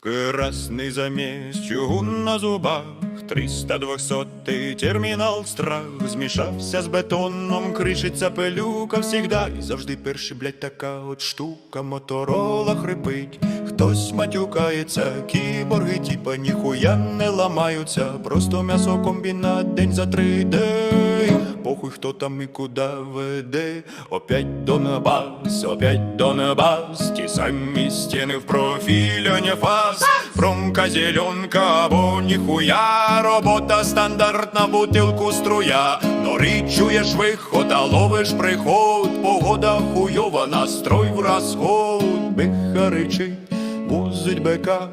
Красний заміс, чугун на зубах, 300 двохсотий термінал. Страх Змішався з бетоном, кришиться пилюка всігда. І завжди перший, блядь, така от штука. Моторола хрипить, хтось матюкається. Кіборги, типа, ніхуя не ламаються. Просто м'ясокомбінат день за три день Похуй, хто там і куди веде. Опять Донбас, опять Донбас Ті самі стіни в профіль, не фас. Промка зеленка, або ніхуя. Робота стандартна, бутилку струя. Нори чуєш виход, а ловиш приход. Погода хуйова, настрой в розход. Биха речить, музить бека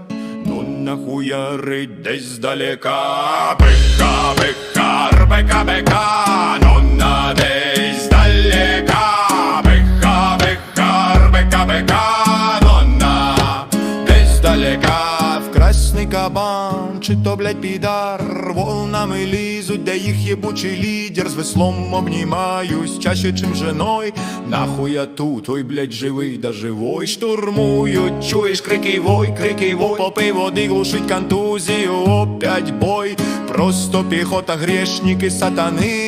Ну нахуярить десь здалека Бика, биха, рбека, бека Ну на десь далека Бика, биха, рбека, бека Ну на десь здалека. В красний кабан, чи то, блядь, підар Волнами лізуть, де їх єбучий лідер З веслом обнімаюсь, чаще, чим женой Нахуй я тут, ой, блядь, живий да живой. Штурмують, чуєш крики вой, крики вой. Попий води, глушить контузію, опять бой. Просто піхота, грешники, сатани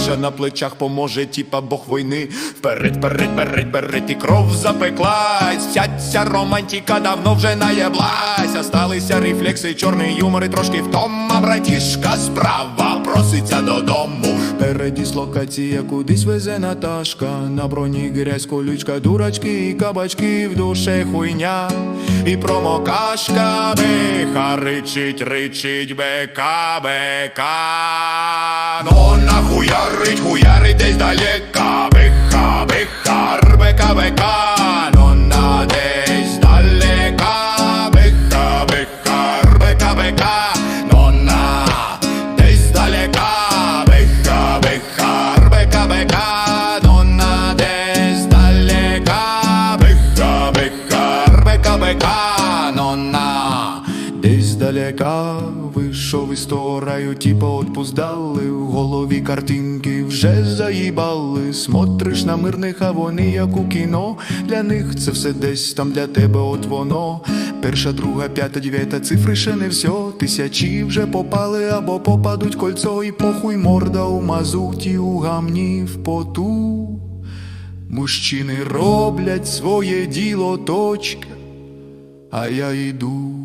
Міша на плечах поможе, типа бог війни. Вперед, вперед, вперед, вперед, і кров запеклась. Вся ця романтика давно вже наєблась. Осталися рефлекси, чорний юмор і трошки втома Братішка справа проситься додому. Передіслокація кудись везе Наташка. На броні грязь, колючка, дурачки і кабачки В душе хуйня і промокашка Биха ричить, ричить, бека, бека Ну нахуярить, хуярить десь далека Ну на. Десь далека Вийшов із того раю, типа отпуск дали. В голові картинки вже заїбали. Смотриш на мирних, а вони як у кіно. Для них це все десь там для тебе от воно. Перша, друга, п'ята, дев'ята, цифри ще не все Тисячі вже попали або попадуть кольцо. І похуй морда у мазуті, у гамні в поту. Мужчини роблять своє діло точка, а я йду